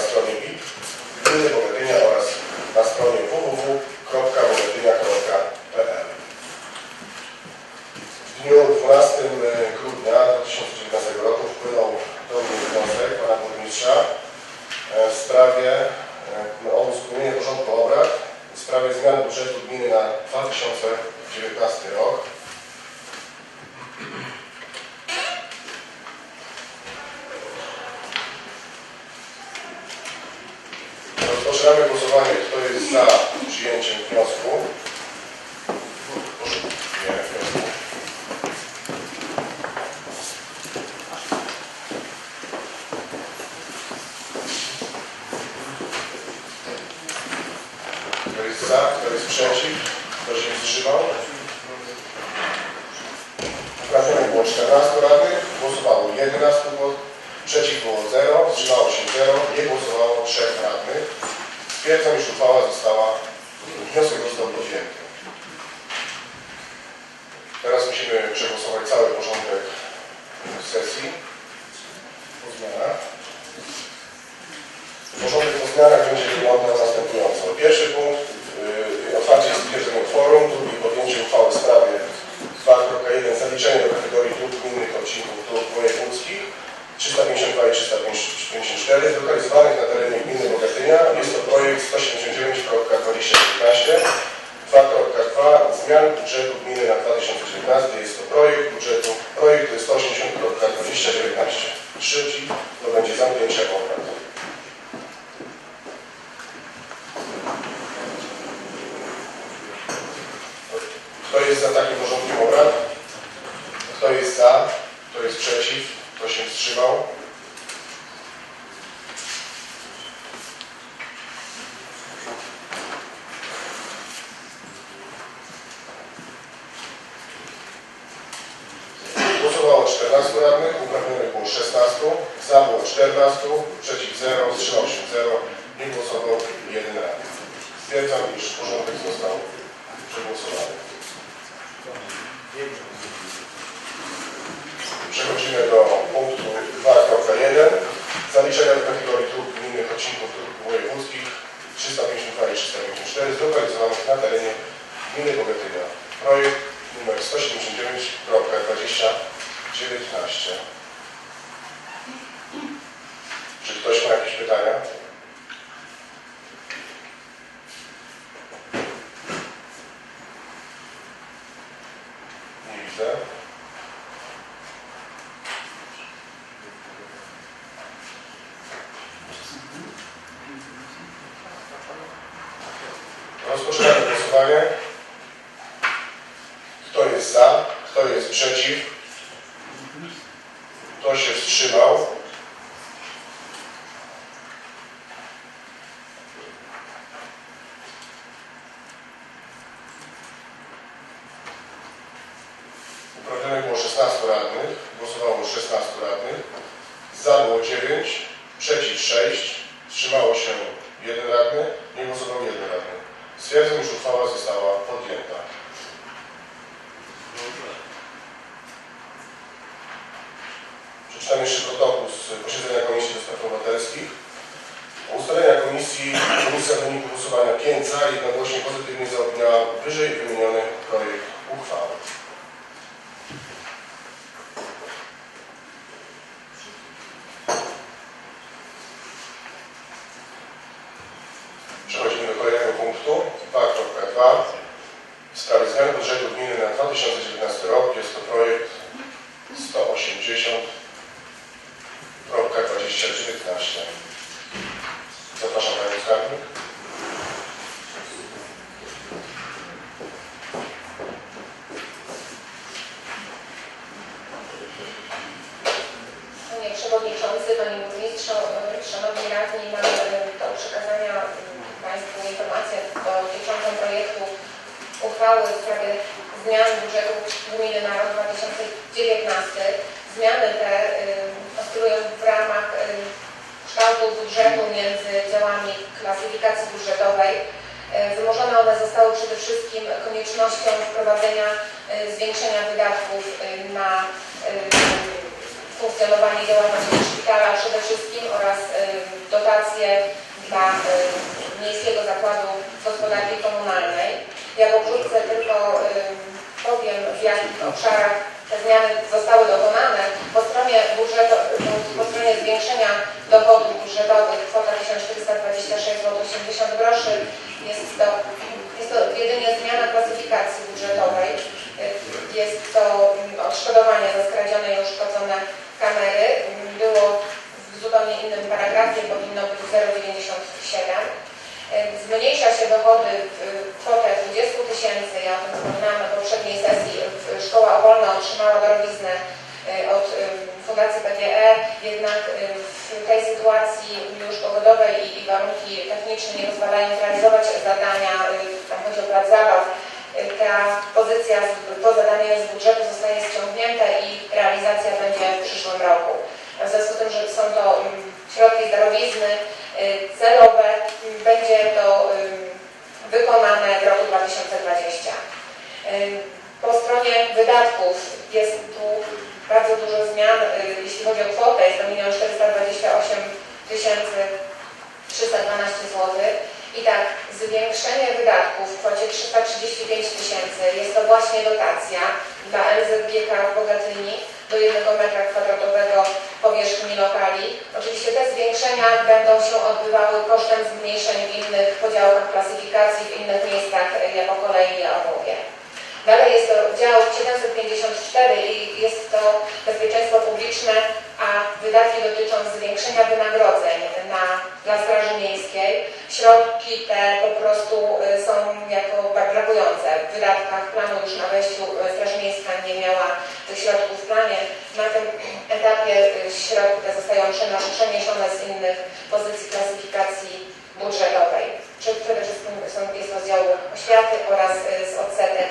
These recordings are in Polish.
na stronie BIP, Wynagrodzenia oraz na stronie www. Jest za przyjęciem wniosku? Kto jest za? Kto jest przeciw? Kto się wstrzymał? Uprawnione było 14 radnych, głosowało 11 głos, przeciw było 0, wstrzymało się 0, nie głosowało 3 radnych. Stwierdzam, iż uchwała została, wniosek został podjęty. Teraz musimy przegłosować cały porządek sesji po zmianach. Porządek po zmianach będzie wyglądał następująco. Pierwszy punkt, yy, otwarcie i stwierdzenie kworum, drugi podjęcie uchwały w sprawie 2.1 zaliczenie do kategorii dróg gminnych odcinków dróg wojewódzkich 352 i 354 zlokalizowanych na terenie gminy Bogatynia. Jest to projekt 179.2019 2.2 Zmian budżetu gminy na 2019. Jest to projekt budżetu, projekt 180.2019. Trzeci to będzie zamknięcie obrad. Kto jest za takim porządkiem obrad? Kto jest za? Kto jest przeciw? Kto się wstrzymał? 14 radnych, uprawniony było 16, za było 14, przeciw 0, wstrzymał się 0, nie głosował 1 radny. Stwierdzam, iż porządek został przegłosowany. Przechodzimy do punktu 2.1 zaliczenia do kategorii dróg gminnych odcinków dróg wojewódzkich 352 i 354 zlokalizowanych na terenie gminy Bogatyna. Projekt numer 179.20 19 Kto się wstrzymał? Uprawnionych było 16 radnych, głosowało 16 radnych, za było 9, przeciw 6, wstrzymało się 1 radny, nie głosował 1 radny. Stwierdzam, że uchwała została podjęta. Jeszcze protokół z posiedzenia Komisji do Spraw Obywatelskich. Ustalenia komisji, komisja w wyniku głosowania 5 za jednogłośnie pozytywnie zaopiniowała wyżej wymieniony projekt uchwały. Przechodzimy do kolejnego punktu 2.2 w sprawie zmiany budżetu gminy na 2019 rok. Jest to projekt 180.2019. Zapraszam Panią Skarbnik. Panie Panie Burmistrzu, e, Szanowni Radni, mam e, do przekazania m, Państwu informację dotyczącą projektu uchwały w sprawie zmian budżetu gminy na rok 2019. Zmiany te e, oscylują w ramach e, kształtu budżetu między działami klasyfikacji budżetowej. E, Wymuszone one zostały przede wszystkim koniecznością wprowadzenia zwiększenia wydatków na funkcjonowanie działalności szpitala przede wszystkim oraz y, dotacje dla y, Miejskiego Zakładu Gospodarki Komunalnej. Ja pokrótce tylko y, powiem w jakich obszarach te zmiany zostały dokonane. Po stronie budżetu, po stronie zwiększenia dochodów budżetowych kwota 1426 zł 80 groszy jest to, jest to jedynie zmiana klasyfikacji budżetowej. Jest to mm, odszkodowanie za skradzione i uszkodzone kamery. Mm, Było w zupełnie innym paragrafie, powinno być 0,97. Zmniejsza się dochody w kwotę 20 tysięcy. Ja o tym wspominałam na poprzedniej sesji. Szkoła Opolna otrzymała darowiznę y, od y, Fundacji PGE, jednak y, w tej sytuacji już pogodowej i, warunki techniczne nie pozwalają zrealizować zadania, tam chodzi o plac zabaw. Ta pozycja, to zadanie z budżetu zostaje ściągnięte i realizacja będzie w przyszłym roku. W związku z tym, że są to mm, środki darowizny celowe, mm, będzie to ym, wykonane w roku 2020. Ym, Po stronie wydatków jest tu bardzo dużo zmian, y, jeśli chodzi o kwotę, jest to 1 428 312 zł. I tak, zwiększenie wydatków w kwocie 335 tysięcy jest to właśnie dotacja dla LZGK w Bogatyni do 1 metra kwadratowego powierzchni lokali. Oczywiście te zwiększenia będą się odbywały kosztem zmniejszeń w innych podziałach klasyfikacji, w innych miejscach, y, ja po kolei je omówię. Dalej jest to dział 754 i jest to bezpieczeństwo publiczne, a wydatki dotyczą zwiększenia wynagrodzeń na, dla Straży Miejskiej. Środki te brakujące. W wydatkach planu już na wejściu y, Straż Miejska nie miała tych środków w planie. Na tym etapie y, środki te zostają przeniesione z innych pozycji klasyfikacji budżetowej. Czy- Przede wszystkim są, jest działu oświaty oraz y, z odsetek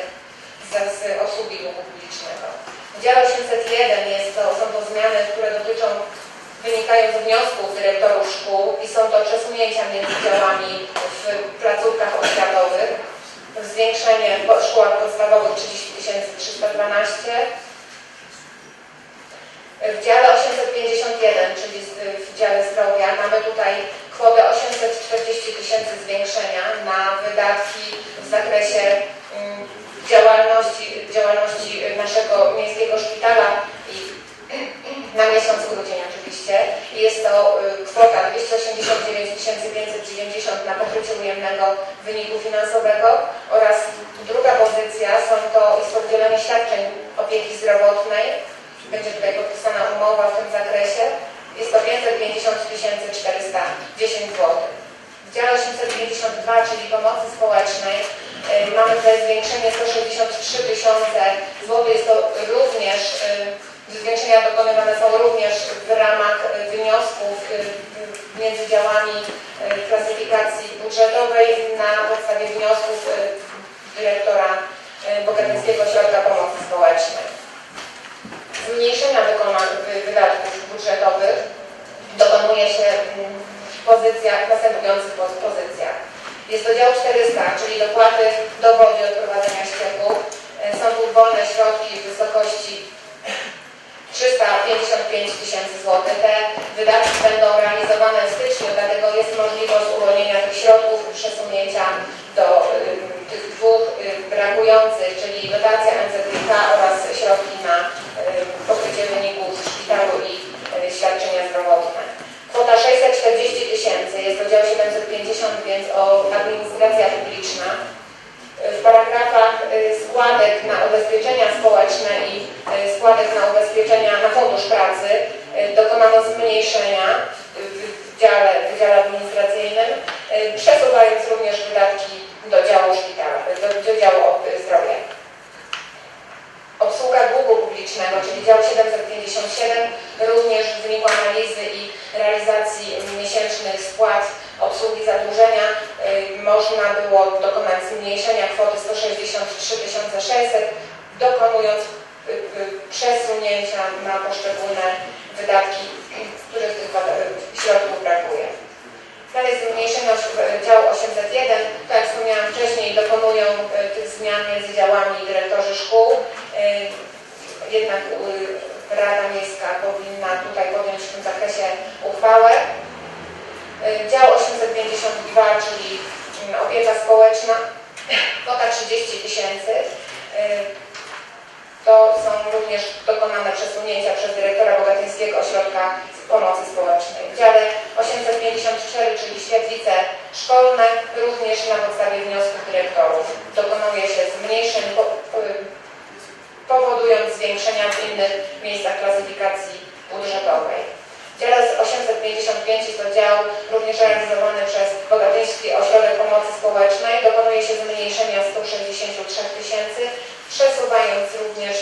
z, obsługi długu publicznego. W dziale 801 jest to, są to zmiany, które dotyczą, wynikają z wniosków dyrektorów szkół i są to przesunięcia między działami w placówkach oświatowych. Zwiększenie szkołach podstawowych 30 312, w dziale 851, czyli w dziale zdrowia, mamy tutaj kwotę 840 tysięcy zwiększenia na wydatki w zakresie mm, działalności, działalności naszego miejskiego szpitala i na miesiąc grudzień oczywiście. Jest to y, kwota 289 590 na pokrycie ujemnego wyniku finansowego oraz druga pozycja są to, jest to udzielenie świadczeń opieki zdrowotnej. Będzie tutaj podpisana umowa w tym zakresie. Jest to 550 410 zł. W dziale 852, czyli pomocy społecznej, y, mamy tutaj zwiększenie 163 tysiące złotych. Jest to również, y, zwiększenia dokonywane są również w ramach y, wniosków y, między działami y, klasyfikacji budżetowej na podstawie wniosków dyrektora Bogatyńskiego Ośrodka Pomocy Społecznej. Zmniejszenia wydatków budżetowych dokonuje się w pozycjach, następujących poz- pozycjach. Jest to dział 400, czyli dopłaty do wody od prowadzenia ścieku. E, Są tu wolne środki w wysokości 355 tysięcy złotych. Te wydatki będą realizowane w styczniu, dlatego jest możliwość uwolnienia tych środków przesunięcia do ym, tych dwóch ym, brakujących, czyli dotacja NZK oraz środki na ym, pokrycie wyników w szpitalu i y, świadczenia zdrowotne. Kwota 640 tysięcy, jest to dział 750, więc o administracja publiczna. W paragrafach y, składek na ubezpieczenia społeczne i y, składek na ubezpieczenia na fundusz pracy y, dokonano zmniejszenia w- dziale, w dziale administracyjnym, y, przesuwając również wydatki do działu szpitala, do, do działu zdrowia. Obsługa długu publicznego, czyli dział 757, również w wyniku analizy i realizacji miesięcznych spłat obsługi zadłużenia y, można było dokonać zmniejszenia kwoty 163 600, dokonując przesunięcia na poszczególne wydatki, których tych y, środków brakuje. Dalej zmniejszenie oś- działu 801, tak jak wspomniałam wcześniej, dokonują y, tych zmian między działami dyrektorzy szkół. Y, Jednak y, Rada Miejska powinna tutaj podjąć w tym zakresie uchwałę. Y, Dział 852, czyli mm, opieka społeczna, kwota 30 tysięcy. To są również dokonane przesunięcia przez dyrektora Bogatyńskiego Ośrodka Pomocy Społecznej. W dziale 854, czyli świetlice szkolne, również na podstawie wniosków dyrektorów dokonuje się zmniejszeń, po- powodując zwiększenia w innych miejscach klasyfikacji budżetowej. W dziale z 855 jest to dział również realizowany przez Bogatyński Ośrodek Pomocy Społecznej. Dokonuje się zmniejszenia 163 tysięcy, przesuwając również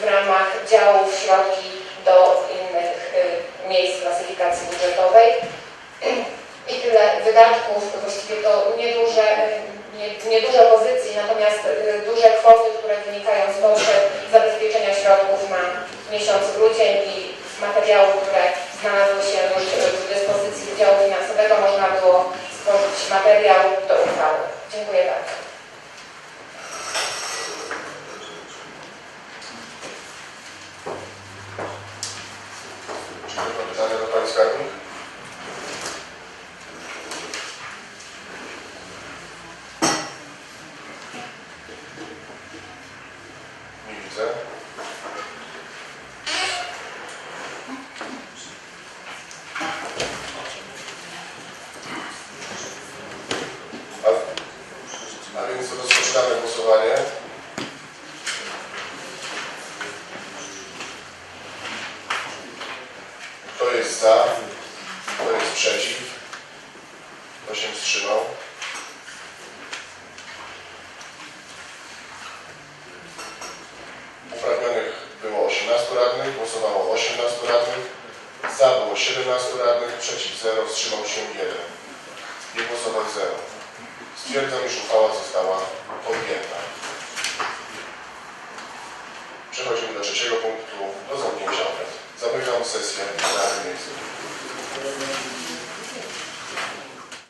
w ramach działów środki do innych y, miejsc klasyfikacji budżetowej. I tyle wydatków, właściwie to nieduże, y, nie, nieduże pozycji, natomiast y, duże kwoty, które wynikają z potrzeb zabezpieczenia środków na miesiąc grudzień i materiałów, które znalazły się już w dyspozycji Wydziału Finansowego, można było stworzyć materiał do uchwały. Dziękuję bardzo. Czy to pytania do Pani Skarbnik? Nie widzę. A, a więc rozpoczynamy głosowanie. Kto jest za? Kto jest przeciw? Kto się wstrzymał? Uprawnionych było 18 radnych, głosowało 18 radnych, za było 17 radnych, przeciw 0, wstrzymał się 1. Nie głosował 0. Stwierdzam, iż uchwała została podjęta. Przechodzimy do trzeciego punktu, do zamknięcia obrad. Zamykam sesję Rady Miejskiej.